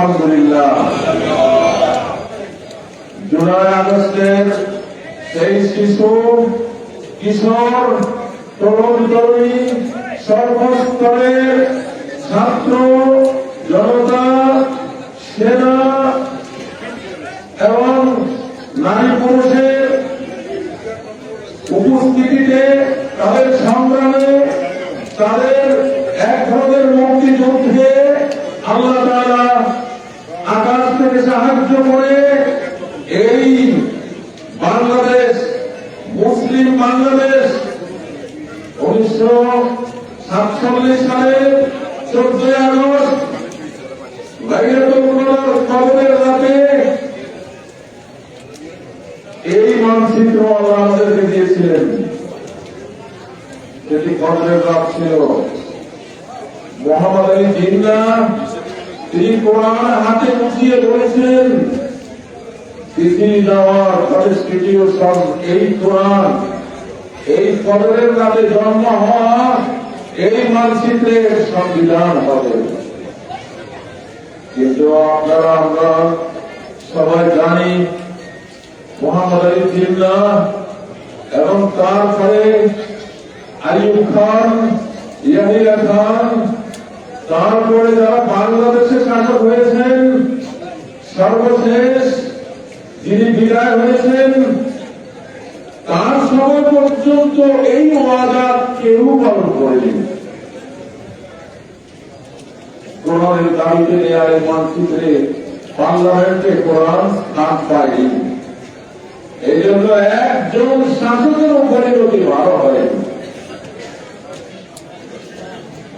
আলহামদুলিল্লাহ। জুলাই আগস্টের শিশু, কিশোর, তরুণ, তরুণী, সর্বস্তরের ছাত্র, জনতা, সেনা এবং নারী পুরুষের উপস্থিতিতে তাদের সংগ্রামে তাদের এক ধরনের মুক্তিযুদ্ধে আল্লাহ তাআলা আকাশ থেকে সাহায্য করে এই বাংলাদেশ, মুসলিম বাংলাদেশ উনিশশো সাতচল্লিশ সালের চোদ্দই আগস্ট এই মানচিত্র আমাদেরকে দিয়েছিলেন। সেটি কদরের রাত ছিল। মোহাম্মদ আলী জিন্না তিনি কোরআন হাতে উঠিয়ে বলেছেন This is our constitution, এই কোরআন এই কদরের রাতে জন্ম হওয়া এই মানচিত্রের সংবিধান হবে। কিন্তু আপনারা আমরা সবাই জানি মোহাম্মদ আলী জিন্না এবং তারপরে আইয়ুব খান ইয়াহিয়া খান তারপরে যারা বাংলাদেশে শাসক হয়েছেন সর্বশেষ যিনি বিদায় হয়েছেন, তার সময় পর্যন্ত এই ওয়াদা কেউ পালন করেনি। কোরআনের দাবিতে নেয়ার মানচিত্রে পার্লামেন্টে কোরআন স্থান পায়নি। এই জন্য একজন শাসকের উপরে যদি ভালো হয়,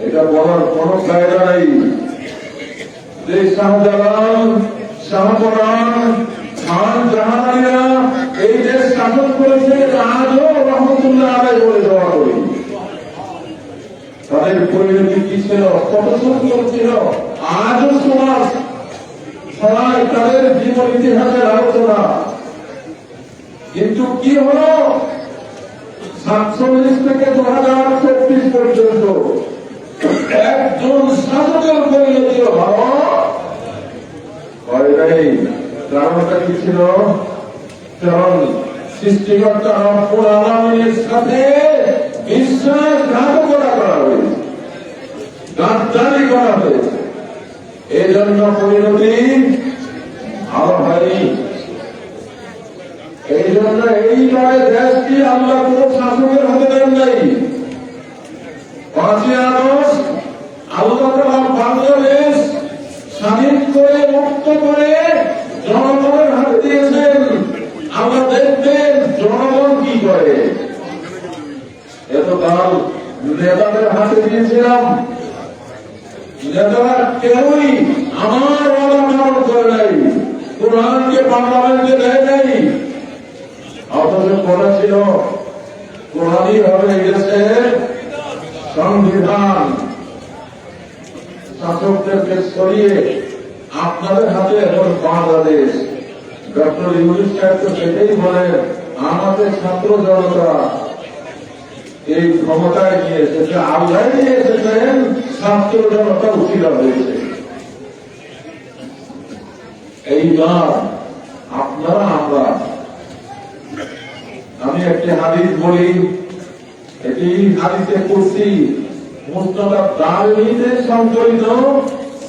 এটা বলার কোন কায়দা নেই। যে শাহজালাল শাহপরান খান জাহানারিরা এই দেশ শাসন করেছে, আজও রহমতুল্লাহ আলাই বলে দেওয়া করি। তাদের পরিণতি কি ছিল কত সুন্দর ছিল, আজও সমাজ, সবাই তাদের জীবন ইতিহাসের আলোচনা। কিন্তু কি হলো? সাতচল্লিশ থেকে দু হাজার চব্বিশ পর্যন্ত একজন শাসকের পরিণতি ভালো হয় নাই। কারণটা ছিল? কারণ সৃষ্টিকর্তা রব্বুল আলামিনের সাথে বিশ্বাসঘাতকতা করা হয়েছে। করা হয়েছে। এই জন্য পরিণতি ভালো হয়নি। এই জন্য দেশটি আল্লাহ কোন শাসকের হাতে দেন নাই। পাঁচই আগস্ট আল্লাহ বাংলাদেশ স্বাধীন করে মুক্ত করে জনগণের হাতে দিয়েছেন, আমরা দেখবেন জনগণ কি করে? এতকাল নেতাদের হাতে দিয়েছিলাম, নেতারা কেউই আমার ওয়াদা পালন করে নাই, কোরআনকে পার্লামেন্টে দেয় নাই। অথচ বলা ছিল, কোরআনই হবে দেশের সংবিধান। শাসকদেরকে সরিয়ে আপনাদের হাতে এখন বাংলাদেশ। ডক্টর ইউনুস সাহেব তো সেটাই বলেন, আমাদের ছাত্র জনতা এই ক্ষমতায় নিয়ে এসেছে, আল্লাহ নিয়ে এসেছেন ছাত্র জনতা উচিত হয়েছে। এইবার আপনারা আমরা, আমি একটি হাদিস বলি, এটি হাদিসে করছি কুরসি মুস্তদা দারমিতে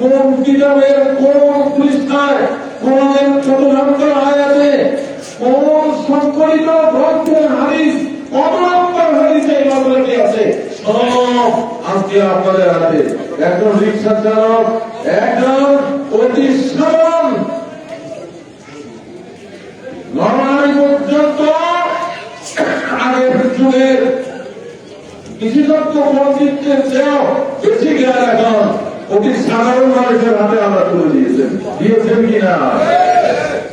কোন কিতাবের কোন পৃষ্ঠায় কোরআনের ছোট নম্বর আয়াতে কোন সংকলিত গ্রন্থের হাদিস কত হাদিসে চেয়েও বেশি জ্ঞান এখন অতি সাধারণ মানুষের হাতে আমরা তুলে দিয়েছেন দিয়েছেন কিনা?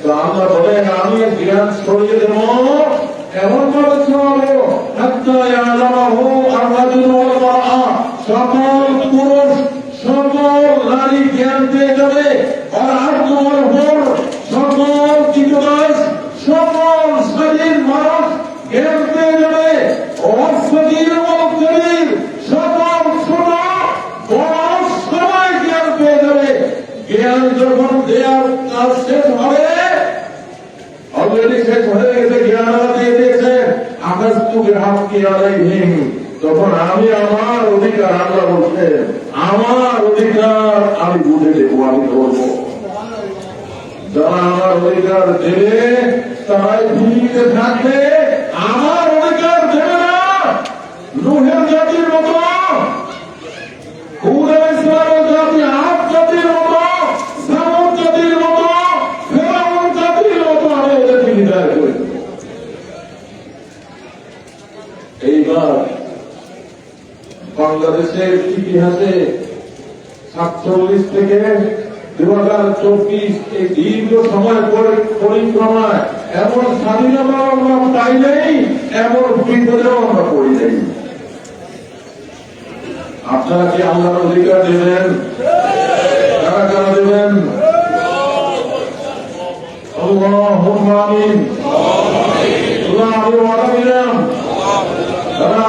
তো আমরা বলেন, আমি বিরাট ছড়িয়ে দেব এমন করে ছড়াবো সকল নারী জ্ঞান পেয়ে যাবে, আর আর তোমার সকল কিশোরাস সকল স্বাধীন মানুষ জ্ঞান পেয়ে যাবে অসগীর ওয়াল কবির সকল ছোট বড় সবাই জ্ঞান পেয়ে যাবে জ্ঞান যখন দেওয়ার কাজ শেষ হবে অলরেডি শেষ হয়ে গেছে জ্ঞান দিয়ে দিয়েছে। আকাশ তুকে হাত কি তখন আমি আমার অধিকার আল্লাহ বলছে আমার অধিকার আমি বুঝে দেবো আমি করব যারা আমার অধিকার দেবে, তারাই পৃথিবীতে থাকবে আমার অধিকার দেবে না নুহের জাতির মতো হুদ ইসলামের জাতি আট জাতির মতো সামুদ জাতির মতো ফেরাউন জাতির মতো আমি ওদেরকে বিদায় করে দেব। এইবার বাংলাদেশের ইতিহাসে সাতচল্লিশ থেকে দু হাজার চব্বিশ এই দীর্ঘ সময় পরিক্রমায়। এমন স্বাধীনতা আমরা পাই নাই, এমন আমরা নাই। আপনারা কি আল্লাহর অধিকার দেবেন? কারা কারা দেবেন?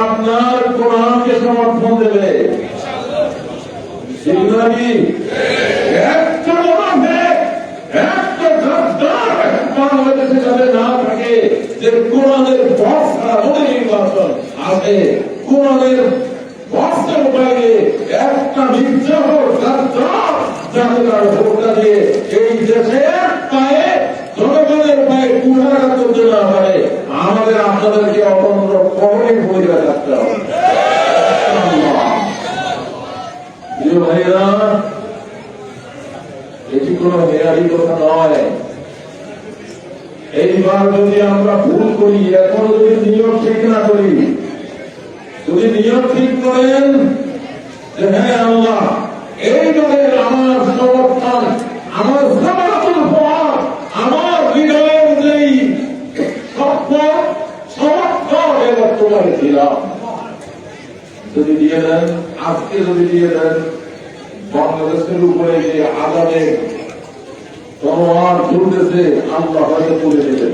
আপনার কোরআনকে সমর্থন দেবে ইংরাজি একটা মনে একটা গাদ্দার বাংলাদেশে যাতে না থাকে, যে কোরআনের ভরসা ওদের নির্বাচন আছে কোরআনের ভরসার বাইরে একটা নির্যাতন যাতে তার ভোটটা দিয়ে এই দেশের পায়ে জনগণের পায়ে কুঠারাঘাত করতে না পারে আমাদের আপনাদেরকে অতন্ত্র কখনই ভূমিকা থাকতে হবে আল্লাহ প্রিয় ভাইরা এটি কোন হেয়ারি কথা নয় এইবার যদি আমরা ভুল করি, এখন যদি নিয়ম ঠিক না করি, যদি নিয়ম ঠিক করেন যে হ্যাঁ আল্লাহ, এই দলের আমার সমর্থন, আমার সমালোচন হওয়ার আমার হৃদয় অনুযায়ী সভ্য সমর্থন এবার তোমাকে দিলাম যদি দিয়ে দেন, আজকে যদি দিয়ে দেন, বাংলাদেশের উপরে যে আদানের তলোয়ার চলতেছে আল্লাহ হয়তো তুলে দেবেন।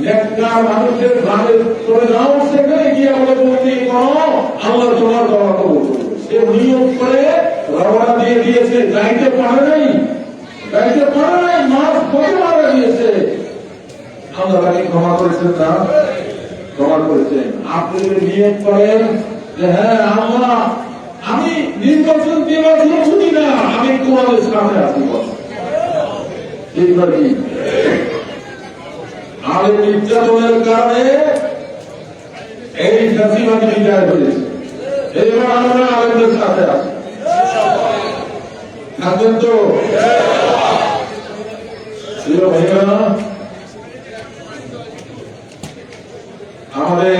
নেককার মানুষের ঘরে চলে যাও সেখানে গিয়ে আমাদের বন্দি করো, আল্লাহ তোমার দোয়া কবুল সে নিয়ম করে রওনা দিয়ে দিয়েছে। যাইতে পারে নাই। যাইতে পারে নাই মাস কত মারা দিয়েছে আল্লাহ তাকে ক্ষমা করেছেন না ক্ষমা করেছেন। আপনি যদি নিয়ম করেন যে হ্যাঁ আল্লাহ, আমি নির্বাচন জন্য ছুটি না, আমি তোমাদের সামনে আসি বস। এইবার এই নির্যাতনের কারণে এই জাতিবাদী বিদায় হয়েছে। এবার আমরা আলেমদের সাথে আছি। থাকবেন তো। আমাদের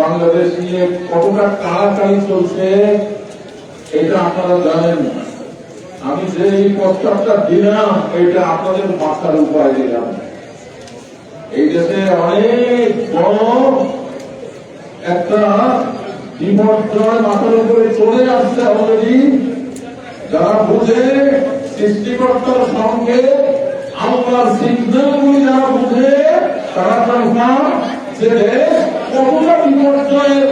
বাংলাদেশ নিয়ে কতটা কাড়াকাড়ি চলছে, এটা আপনারা জানেন আমি যে এই প্রস্তাবটা দিলাম, এটা আপনাদের মাথার উপায় দিলাম এই দেশে অনেক একটা বিপর্যয় মাথার উপরে চলে আসছে অলরেডি যারা বুঝে, সৃষ্টিকর্তার সঙ্গে আল্লাহর সিগন্যালগুলি যারা বুঝে, তারা কনফার্ম যে কতটা বিপর্যয়ের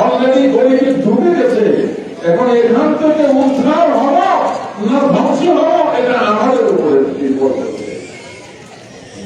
অলরেডি গরিবে ঢুকে গেছে। এখন এখান থেকে উদ্ধার হব না ধ্বংস হব এটা আমাদের উপরে নির্ভর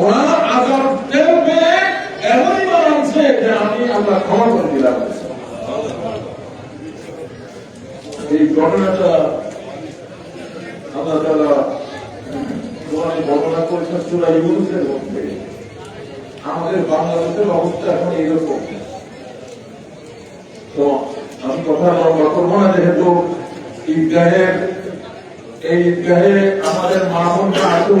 ওরা আঘাত দেবে, এমনই মানছে যে আমি আমরা ক্ষমা করে দিলাম। এই ঘটনাটা আল্লাহ তাআলা কোরআনে বর্ণনা করেছেন সূরা ইউনূসের মধ্যে। আমাদের বাংলাদেশের অবস্থা এখন এইরকম। তো আমি কথা লম্বা করব না, যেহেতু ঈদগাহের এই ঈদগাহে আমাদের মা বোনরা আসুন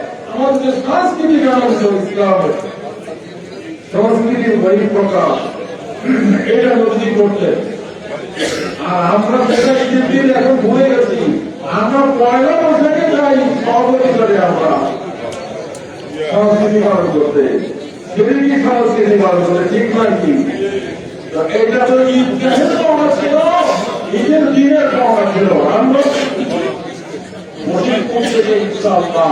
আমাদের যে সাংস্কৃতিক আনন্দ ইসলামের সংস্কৃতির বহিঃপ্রকাশ। এটা নদী করতেন আর আমরা সেটা দিন এখন ভুলে গেছি। আমরা পয়লা বৈশাখে যাই সপরিবারে আমরা। সংস্কৃতি পালন করতে। সেটা কি সংস্কৃতি পালন করতে, ঠিক নয় কি? এটা তো ঈদগাহের পাওনা ছিল। ঈদের দিনের পাওনা ছিল। আমরা মসজিদ থেকে ইনশাআল্লাহ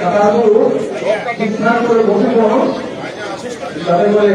টাকাগুলো ঠিকঠাক করে বসে পড়ো। যাতে করে